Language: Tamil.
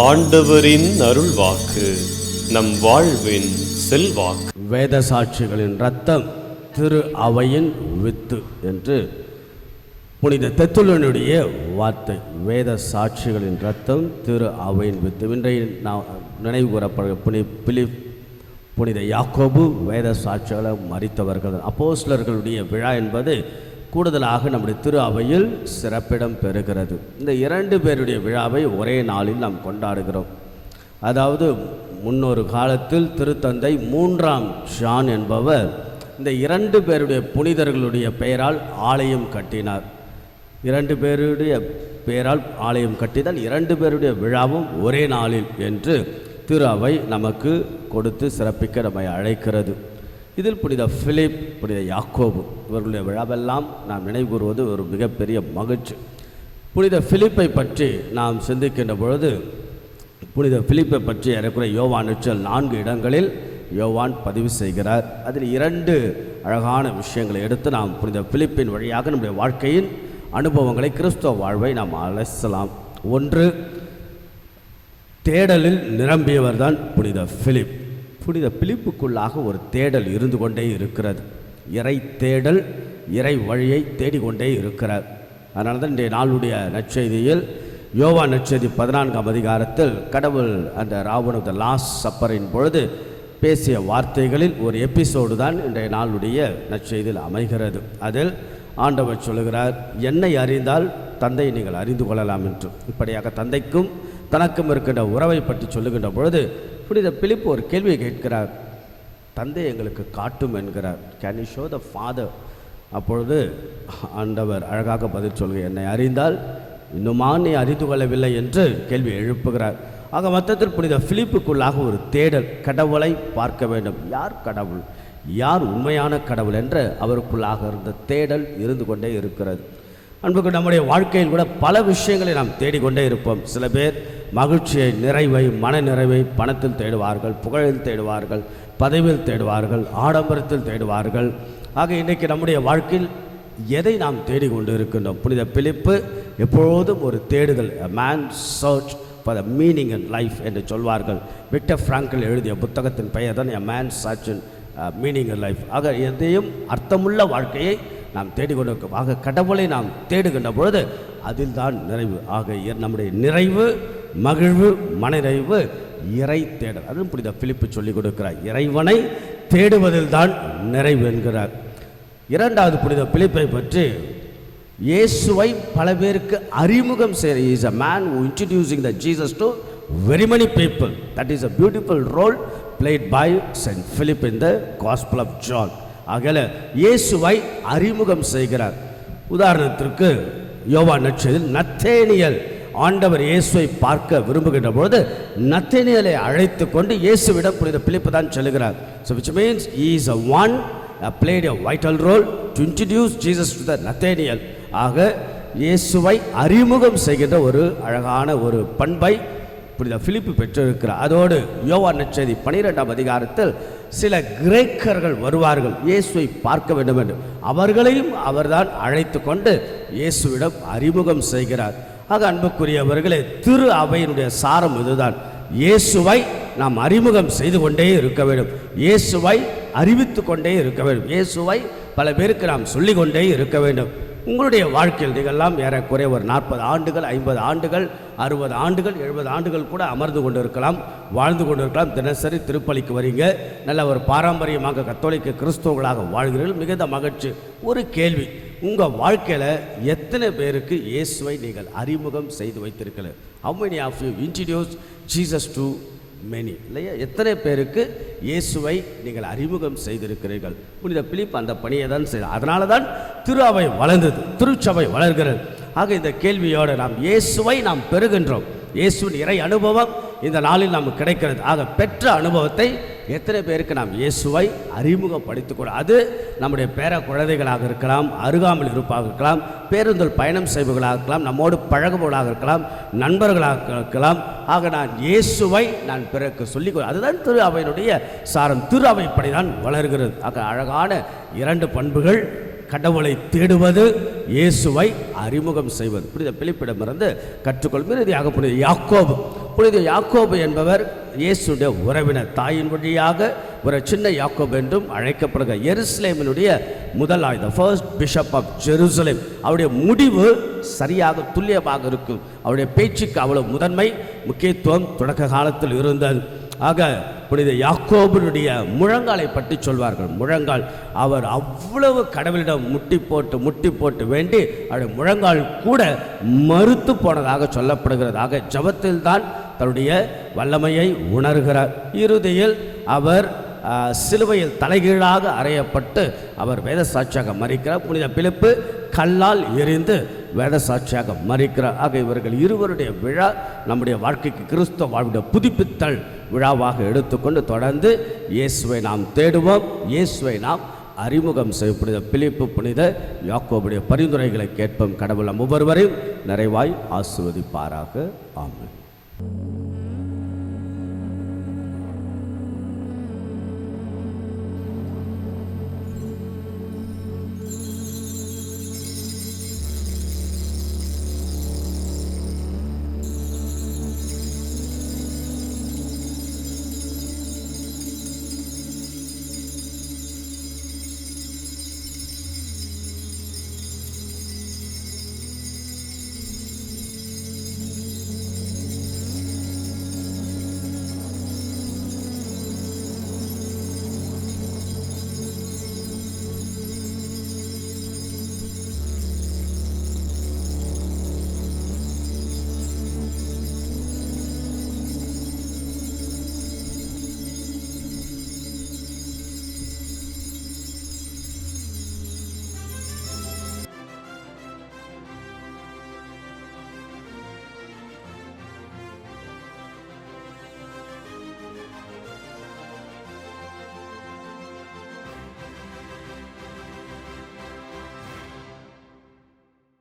ஆண்டவரின் அருள் வாக்கு நம் வாழ்வின் செல்வாக்கு. வேத சாட்சிகளின் ரத்தம் திரு அவையின் வித்து என்று புனித தெத்துலனுடைய வார்த்தை. வேத சாட்சிகளின் ரத்தம் திரு அவையின் வித்து. இன்றைய நான் நினைவு கூறப்படுகிற புனி பிலிப் புனித யாக்கோபு வேத சாட்சிகளை மறித்தவர்கள். அப்போஸ்லர்களுடைய விழா என்பது கூடுதலாக நம்முடைய திரு அவையில் சிறப்பிடம் பெறுகிறது. இந்த இரண்டு பேருடைய விழாவை ஒரே நாளில் நாம் கொண்டாடுகிறோம். அதாவது முன்னொரு காலத்தில் திருத்தந்தை மூன்றாம் ஷான் என்பவர் இந்த இரண்டு பேருடைய புனிதர்களுடைய பெயரால் ஆலயம் கட்டினார். இரண்டு பேருடைய பெயரால் ஆலயம் கட்டினால் இரண்டு பேருடைய விழாவும் ஒரே நாளில் என்று திரு அவை நமக்கு கொடுத்து சிறப்பிக்க நம்மை அழைக்கிறது. இதில் புனித பிலிப் புனித யாக்கோபு இவர்களுடைய விழாவெல்லாம் நாம் நினைவுகூறுவது ஒரு மிகப்பெரிய மகிழ்ச்சி. புனித பிலிப்பை பற்றி நாம் சிந்திக்கின்ற பொழுது புனித பிலிப்பை பற்றி ஏறக்குறைய யோவான் நெச்சல் நான்கு இடங்களில் யோவான் பதிவு செய்கிறார். அதில் இரண்டு அழகான விஷயங்களை எடுத்து நாம் புனித பிலிப்பின் வழியாக நம்முடைய வாழ்க்கையின் அனுபவங்களை கிறிஸ்தவ வாழ்வை நாம் அலசலாம். ஒன்று தேடலில் நிரம்பியவர்தான் புனித பிலிப். புனித பிலிப்புக்குள்ளாக ஒரு தேடல் இருந்து கொண்டே இருக்கிறது. இறை தேடல் இறை வழியை தேடிக்கொண்டே இருக்கிறார் அதனால தான் இன்றைய நாளுடைய நற்செய்தியில் யோவா நற்செய்தி பதினான்காம் அதிகாரத்தில் கடவுள் அந்த ராவண த லாஸ்ட் சப்பரின் பொழுது பேசிய வார்த்தைகளில் ஒரு எபிசோடு தான் இன்றைய நாளுடைய நற்செய்தியில் அமைகிறது. அதில் ஆண்டவர் சொல்லுகிறார் என்னை அறிந்தால் தந்தை நீங்கள் அறிந்து கொள்ளலாம் என்று. இப்படியாக தந்தைக்கும் தனக்கும் இருக்கின்ற உறவை பற்றி சொல்லுகின்ற பொழுது புனித பிலிப்பு ஒரு கேள்வியை கேட்கிறார். தந்தை எங்களுக்கு காட்டும் என்கிறார். Can you show the father அப்பொழுது ஆண்டவர் அழகாக பதில் சொல்கிறார். என்னை அறிந்தால் இன்னுமா நீ அறிந்து கொள்ளவில்லை என்று கேள்வி எழுப்புகிறார். ஆக மொத்தத்தில் புனித பிலிப்புக்குள்ளாக ஒரு தேடல் கடவுளை பார்க்க வேண்டும். யார் கடவுள்? யார் உண்மையான கடவுள்? என்று அவருக்குள்ளாக இருந்த தேடல் இருந்து கொண்டே இருக்கிறது. அன்புக்கு நம்முடைய வாழ்க்கையில் கூட பல விஷயங்களை நாம் தேடிக்கொண்டே இருப்போம். சில பேர் மகிழ்ச்சியை நிறைவை மன நிறைவை பணத்தில் தேடுவார்கள் புகழில் தேடுவார்கள் பதவியில் தேடுவார்கள் ஆடம்பரத்தில் தேடுவார்கள். ஆக இன்றைக்கு நம்முடைய வாழ்க்கையில் எதை நாம் தேடிக்கொண்டு இருக்கின்றோம்? புனித பிலிப்பு எப்பொழுதும் ஒரு தேடுதல் man search for the meaning and life என்று சொல்வார்கள். விக்டர் ஃப்ராங்கில் எழுதிய புத்தகத்தின் பெயர் தான் a man search in meaning and life ஆக எதையும் அர்த்தமுள்ள வாழ்க்கையை நாம் தேடிக்கொண்டு ஆக கடவுளை நாம் தேடுகின்ற பொழுது அதில் தான் நிறைவு. ஆக நம்முடைய நிறைவு மகிழ்வு மனநிறைவு இறை தேடல். அதுவும் புனித பிலிப்பு சொல்லிக் கொடுக்கிறார். இறைவனை தேடுவதில் தான் நிறைவு என்கிறார். இரண்டாவது புனித பிலிப்பை பற்றி இயேசுவை பல பேருக்கு அறிமுகம் செய்கிற is a man who the Jesus to very very people that is a beautiful role role played saint Philip in the the Gospel of ஆகல இயேசுவை அறிமுகம் செய்கிறார். உதாரணத்திற்கு யோவா நட்சதில் நத்தேனியல் ஆண்டவர் இயேசுவை பார்க்க விரும்புகின்ற பொழுது நத்தேனியலை அழைத்து கொண்டு இயேசுவிடம் புனித பிலிப்பு தான் செல்கிறார். So which means is a one played a vital role role introduce Jesus to the Nathaniel ஆக இயேசுவை அறிமுகம் செய்கின்ற ஒரு அழகான ஒரு பண்பை புனித பிலிப்பு பெற்றிருக்கிறார். அதோடு யோவான் நற்செய்தி பனிரெண்டாம் அதிகாரத்தில் சில கிரேக்கர்கள் வருவார்கள். இயேசுவை பார்க்க வேண்டும் என்று. அவர்களையும் அவர்தான் அழைத்து கொண்டு இயேசுவிடம் அறிமுகம் செய்கிறார். ஆக அன்புக்குரியவர்களே திரு அவையினுடைய சாரம் இதுதான். இயேசுவை நாம் அறிமுகம் செய்து கொண்டே இருக்க வேண்டும். இயேசுவை அறிவித்து கொண்டே இருக்க வேண்டும். இயேசுவை பல பேருக்கு நாம் சொல்லிக்கொண்டே இருக்க வேண்டும். உங்களுடைய வாழ்க்கையில் நீங்கள்லாம் ஏறக்குறைய ஒரு நாற்பது ஆண்டுகள் ஐம்பது ஆண்டுகள் அறுபது ஆண்டுகள் எழுபது ஆண்டுகள் கூட அமர்ந்து கொண்டு இருக்கலாம் வாழ்ந்து கொண்டு இருக்கலாம் தினசரி திருப்பலிக்கு வரீங்க. நல்ல ஒரு பாரம்பரியமாக கத்தோலிக்க கிறிஸ்தவர்களாக வாழ்கிறீர்கள். மிகுந்த மகிழ்ச்சி. ஒரு கேள்வி. உங்கள் வாழ்க்கையில் எத்தனை பேருக்கு இயேசுவை நீங்கள் அறிமுகம் செய்து வைத்திருக்கல how many of you introduce Jesus to many இல்லையா? எத்தனை பேருக்கு இயேசுவை நீங்கள் அறிமுகம் செய்திருக்கிறீர்கள்? புனித பிலிப் அந்த பணியை தான் செய்தார். அதனால தான் திரு அவை வளர்ந்தது திருச்சபை வளர்கிறது. ஆக இந்த கேள்வியோடு நாம் இயேசுவை நாம் பெறுகின்றோம். இயேசுவின் இறை அனுபவம் இந்த நாளில் நமக்கு கிடைக்கிறது. ஆக பெற்ற அனுபவத்தை எத்தனை பேருக்கு நாம் இயேசுவை அறிமுகப்படுத்திக்கூடும் அது நம்முடைய பேர குழந்தைகளாக இருக்கலாம் அருகாமல் இருப்பாக இருக்கலாம் பேருந்தில் பயணம் செய்பவர்களாக இருக்கலாம் நம்மோடு பழகுபவர்களாக இருக்கலாம் நண்பர்களாக இருக்கலாம். ஆக நான் இயேசுவை நான் பிறகு சொல்லிக் கொள் அதுதான் திரு அவையினுடைய சாரம். திரு அவைப்படி தான் வளர்கிறது. ஆக அழகான இரண்டு பண்புகள் கடவுளை தேடுவது இயேசுவை அறிமுகம் செய்வது. புனித பிலிப்பிடமிருந்து கற்றுக்கொள்வது இறுதியாக புனித யாக்கோபு. புனித யாக்கோபு என்பவர் இயேசுடைய உறவினர் தாயின் வழியாக ஒரு சின்ன யாக்கோப் என்றும் அழைக்கப்படுகிற எருசலேமினுடைய முதல் ஆயுத ஃபர்ஸ்ட் பிஷப் ஆஃப் ஜெருசலேம் அவருடைய முடிவு சரியாக துல்லியமாக இருக்கும். அவருடைய பேச்சுக்கு அவ்வளவு முதன்மை முக்கியத்துவம் தொடக்க காலத்தில் இருந்தது. ஆக புனித யாக்கோபனுடைய முழங்காலை பற்றி சொல்வார்கள். முழங்கால் அவர் அவ்வளவு கடவுளிடம் முட்டி போட்டு முட்டி போட்டு வேண்டி அவருடைய முழங்கால் கூட மறுத்து போனதாக சொல்லப்படுகிறதாக ஜபத்தில் தான் தன்னுடைய வல்லமையை உணர்கிறார். இறுதியில் அவர் சிலுவையில் தலைகீழாக அறையப்பட்டு அவர் வேத சாட்சியாக மறிக்கிறார். புனித பிலிப்பு கல்லால் எரிந்து வேத சாட்சியாக மறிக்கிறார். ஆக இவர்கள் இருவருடைய விழா நம்முடைய வாழ்க்கைக்கு கிறிஸ்தவ வாழ்வுடைய புதுப்பித்தல் விழாவாக எடுத்துக்கொண்டு தொடர்ந்து இயேசுவை நாம் தேடுவோம். இயேசுவை நாம் அறிமுகம் செய்ய புனித பிலிப்பு புனித யாக்கோபுடைய பரிந்துரைகளை கேட்போம். கடவுள் நம் ஒவ்வொருவரையும் நிறைவாய் ஆசிர்வதிப்பாராக. ஆமாம் Thank you.